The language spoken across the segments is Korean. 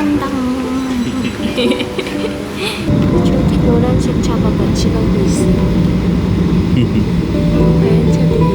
간다. 저기 노란색 차가 같이 가고 있어. 하얀 차도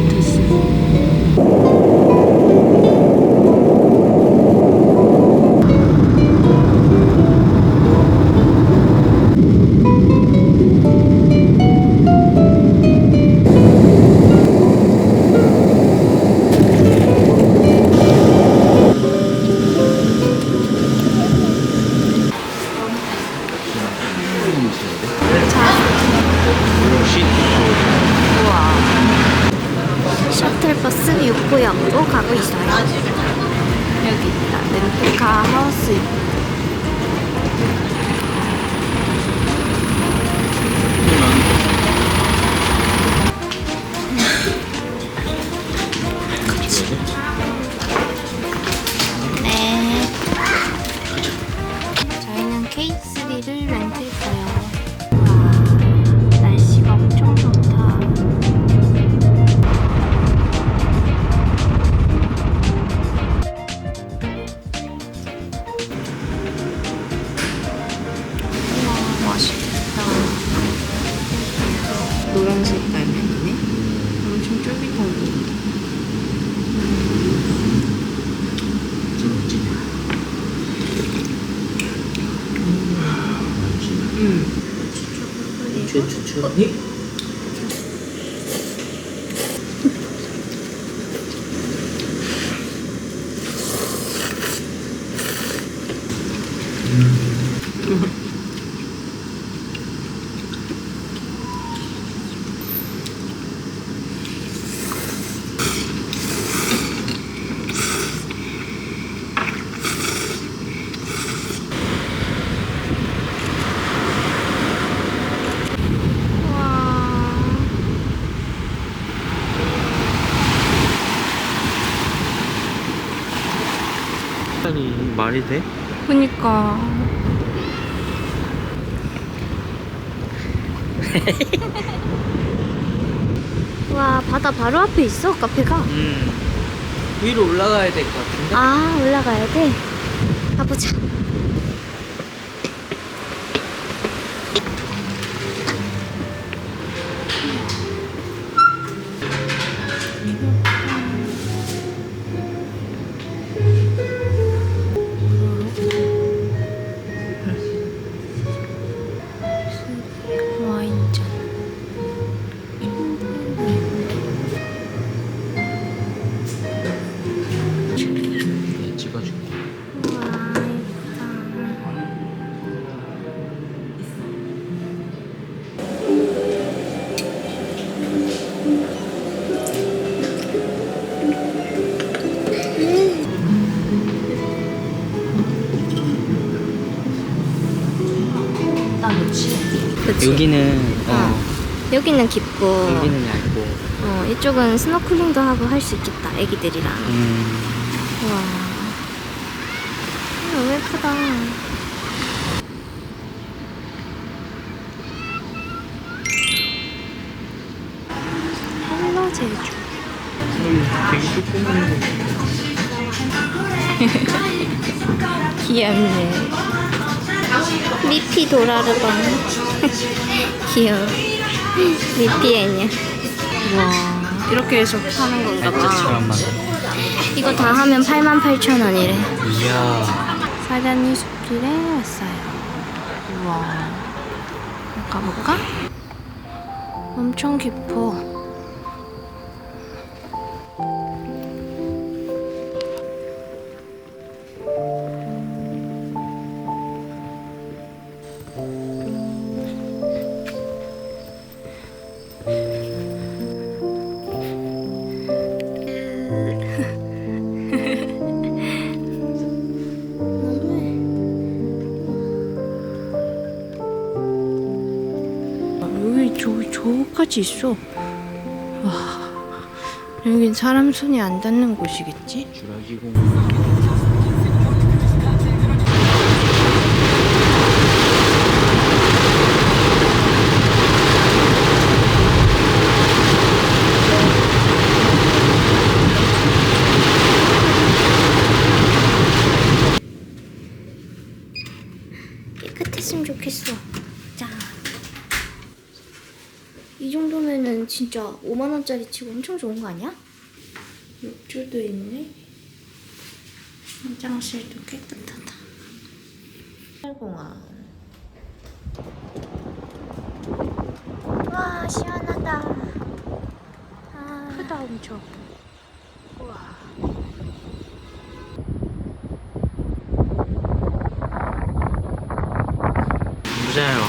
저희는 K3를 렌트 말이 돼? 그니까. 와, 바다 바로 앞에 있어, 카페가. 음 위로 올라가야 될 것 같은데? 아, 올라가야 돼? 가보자. 그치? 여기는 어, 여기는 깊고, 여기는 얇고 어, 이쪽은 스노클링도 하고 할 수 있겠다, 애기들이랑. 음 우와. 너무 예쁘다. 헬로 제주. 되게 귀엽네. 미피 도라르방. 귀여워. 미피 애냐. 와. 이렇게 해서 파는 건가 봐. 이거 다 하면 88,000원이래. 이야 사다니 숲길에 왔어요. 우와. 가볼까? 엄청 깊어. 지 있어. 와. 여긴 사람 손이 안 닿는 곳이겠지? 주라기 공원 했으면 좋겠어. 자. 이 정도면은 진짜 5만원짜리 치고 엄청 좋은 거 아니야? 욕조도 있네. 화장실도 깨끗하다. 공원. 와, 시원하다. 아, 크다, 엄청. 우와. 부자요.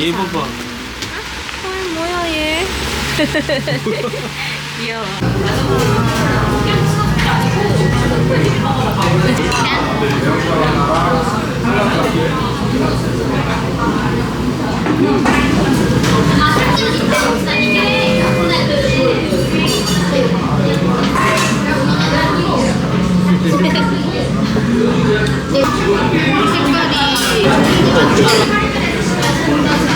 얘 봐봐. 얘 귀여워. 전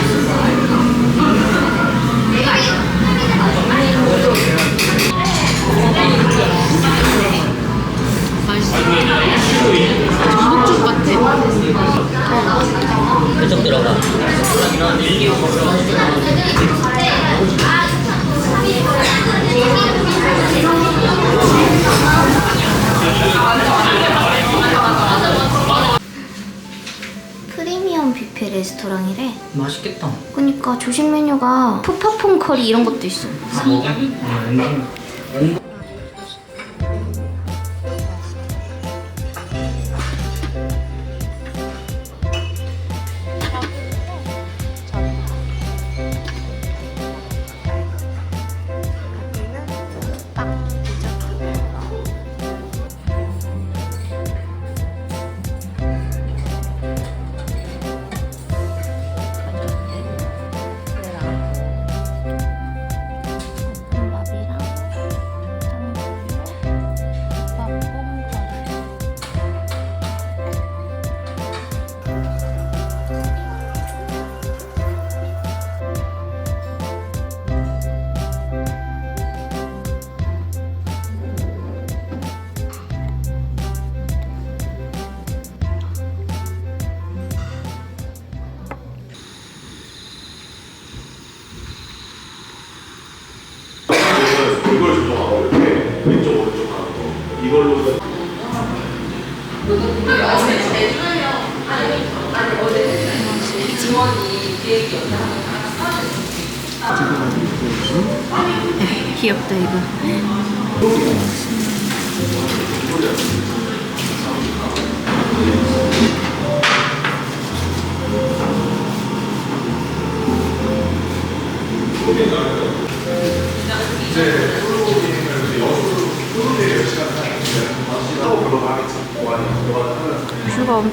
같아 계속 들어가. 프리미엄 뷔페 레스토랑이래. 맛있겠다. 그니까 조식 메뉴가 푸파퐁 커리 이런 것도 있어. 먹어? 볶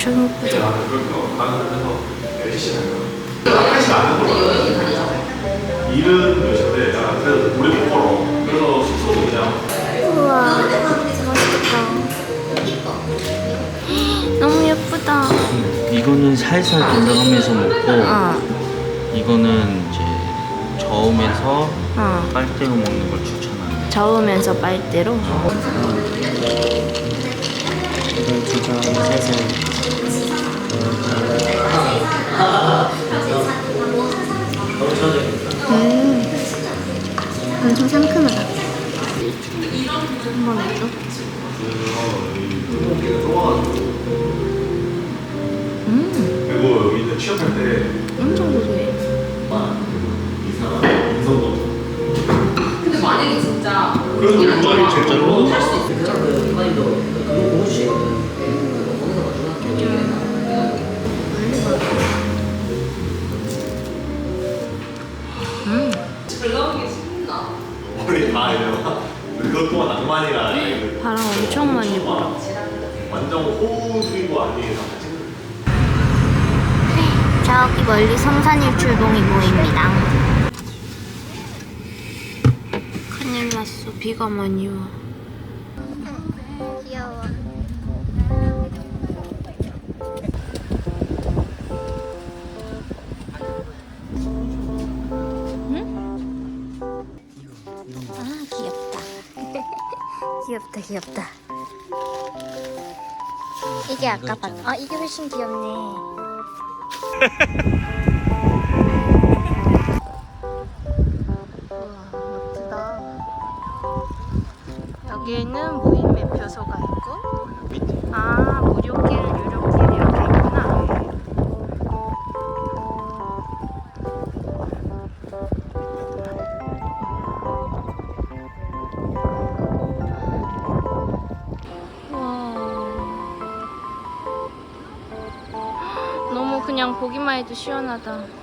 뷰가 엄청 예쁘죠 일은 몇 시인데 그래도 오래 못 걸어 그래서 숙소도 그냥 우와, 맛있겠다. 너무 예쁘다. 이거는 살살 돌아가면서 먹고 어, 이거는 이제 저으면서 어. 빨대로 먹는 걸 추천합니다. 저으면서 빨대로. 이걸 조정해서 음, 엄청 상큼하다. 한번 해줘 음, 그리고 여기 이제 취업할 때 엄청 고소해. 인성도 근데 만약에 진짜 그래도 음악이 진짜로 머리 이래요. 그것 또한 낭만이라. 이거 바람 엄청 많이 불어. 완전 호흡이고 같이 저기 멀리 성산일출봉이 보입니다. 큰일 났어. 비가 많이 와 귀엽다 귀엽다. 이게 아까 봤. 아 이게 훨씬 귀엽네. 여기에는 무인 매표소가 있고 밑에. 아 보기만 해도 시원하다.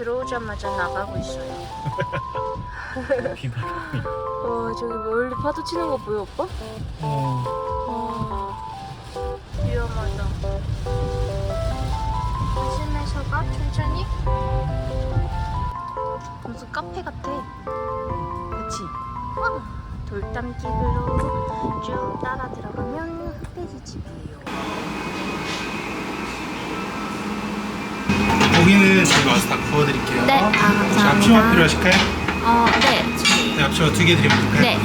들어오자마자 나가고 있어요. 비바람이. 와 저기 멀리 파도 치는 거 보여 오빠? 어. 와 위험하다 조심해서 가 천천히 무슨 카페 같아 그치? 와 돌담길로 쭉 따라 들어가면 흑돼지 집이에요 고기는 저희가 와서 다 구워드릴게요. 네, 아, 감사합니다. 앞치마 필요하실까요? 어, 네. 네, 앞치마 두 개 드리면 될까요? 네.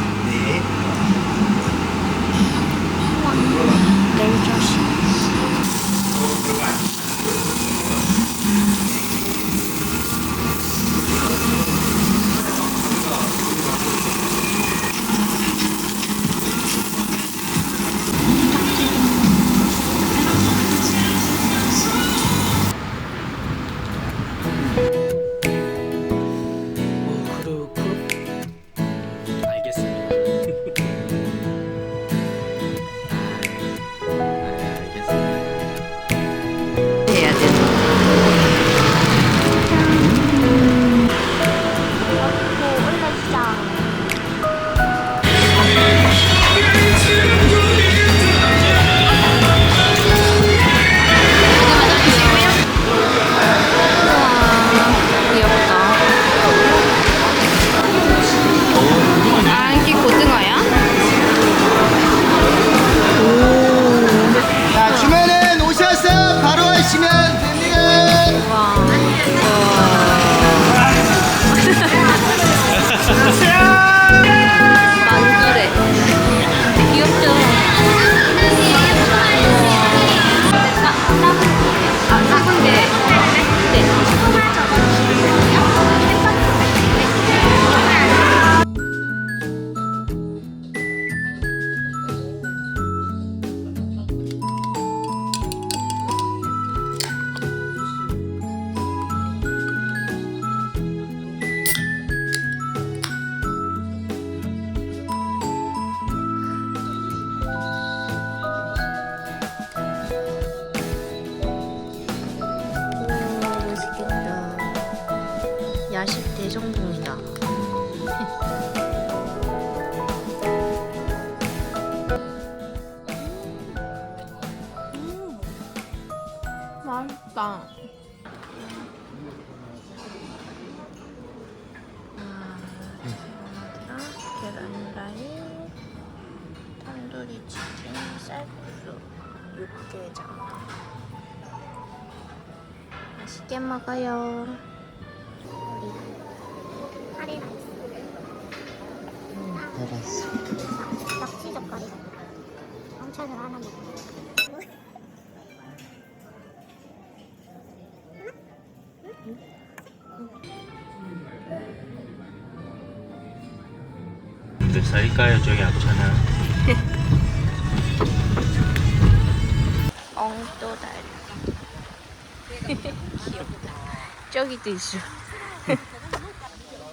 야식 대성공이다. 맛있다. 아, 계란 후라이, 탄두리 치킨, 쌀국수, 육개장. 맛있게 먹어요. 몇 살일까요, 저기 앞차는? 엉또다리. 귀엽다. 저기도 있어.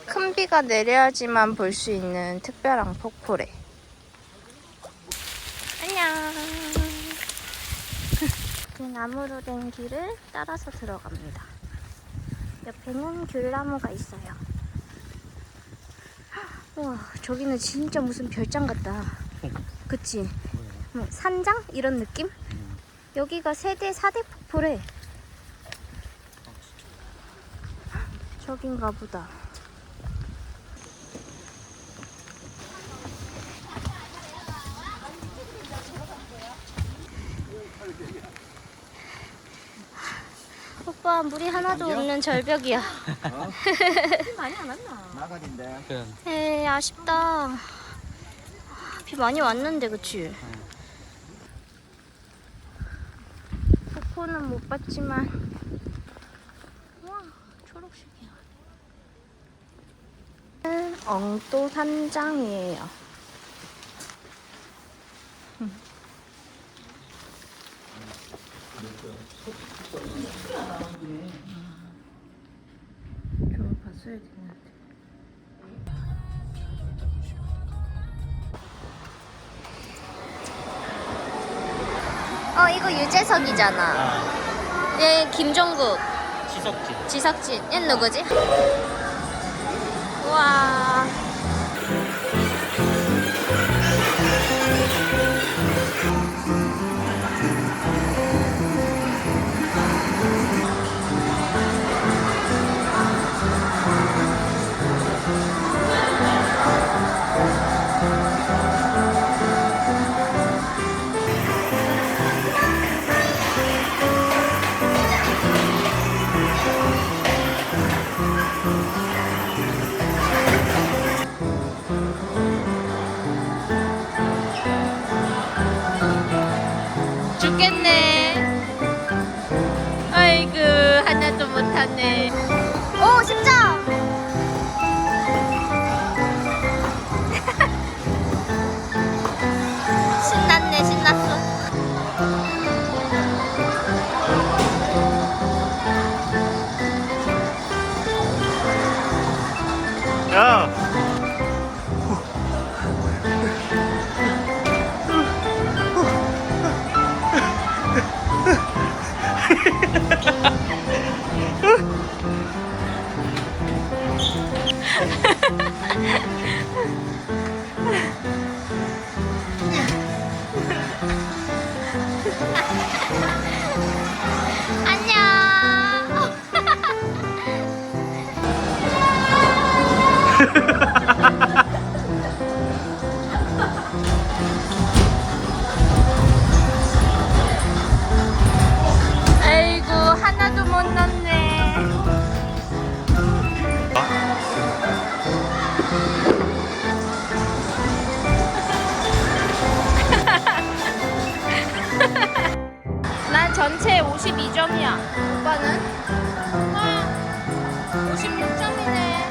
큰 비가 내려야지만 볼 수 있는 특별한 폭포래. 나무로 된 길을 따라서 들어갑니다. 옆에는 귤나무가 있어요. 와 저기는 진짜 무슨 별장 같다. 그치? 뭐 산장 이런 느낌? 여기가 세대 4대 폭포래. 저긴가 보다. 오빠 물이 하나도 없는 절벽이야. 나가린데. 에이 아쉽다. 비 많이 왔는데 그치? 폭포는 못 봤지만 와 초록색이야. 엉또 산장이에요. 봤어야 되는데. 어 이거 유재석이잖아. 얘 김종국, 지석진. 지석진. 얘 누구지? 와. 56점이네.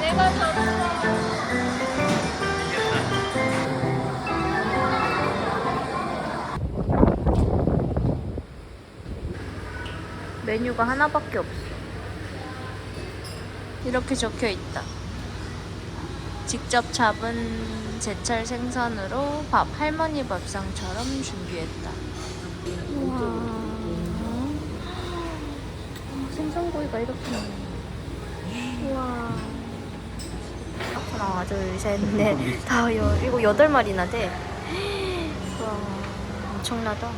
내가 졌어. 메뉴가 하나밖에 없어. 이렇게 적혀 있다. 직접 잡은 제철 생선으로 밥 할머니 밥상처럼 준비했다. 우와. 생선구이가 이렇게 있네. 우와. 하나, 둘, 셋, 넷, 다, 여, 이거 여덟 마리나 돼. 우와, 엄청나다.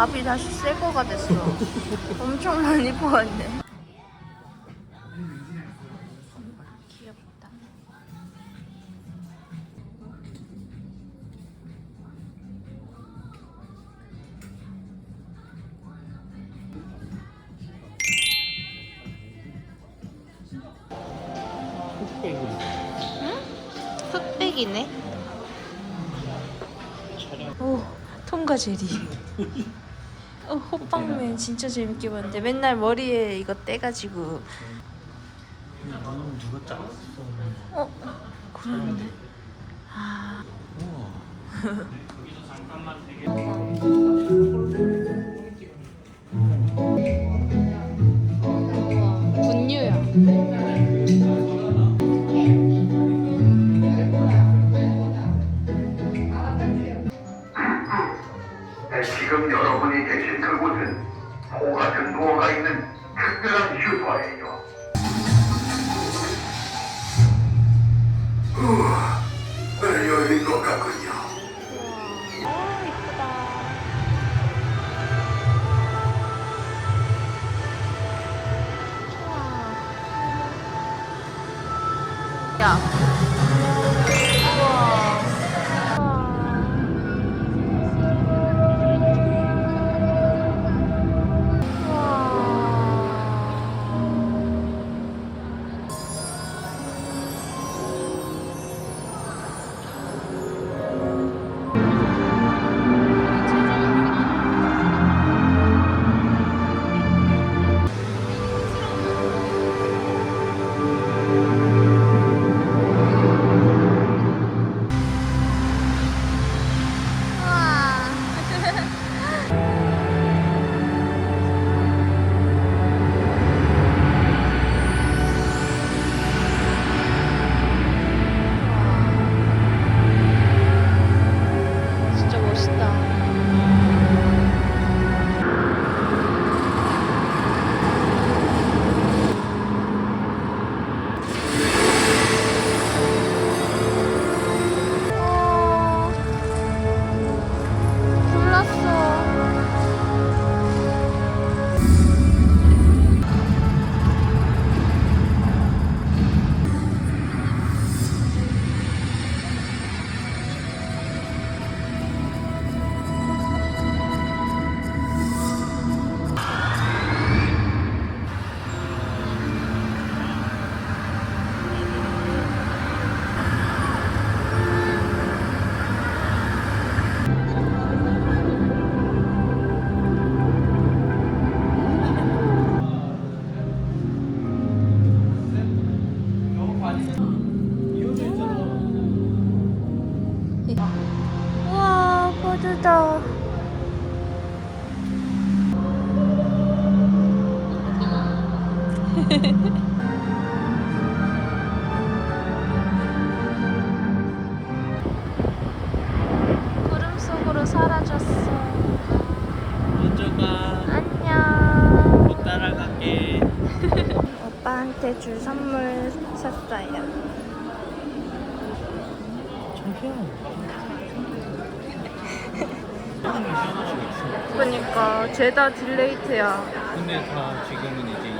밥이 다시 새거가 됐어. 엄청 많이 퍼왔네. 흑백이네. 오, 통과 제리. 어, 호빵맨 진짜 재밌게 봤는데 맨날 머리에 이거 떼가지고. 누가 짰어? 어, 그러네. 분유야. 같은 도 오빠한테 줄 선물 샀어요. 그러니까 죄다 딜레이트야. 근데 다 지금은 이제 20시, 11시.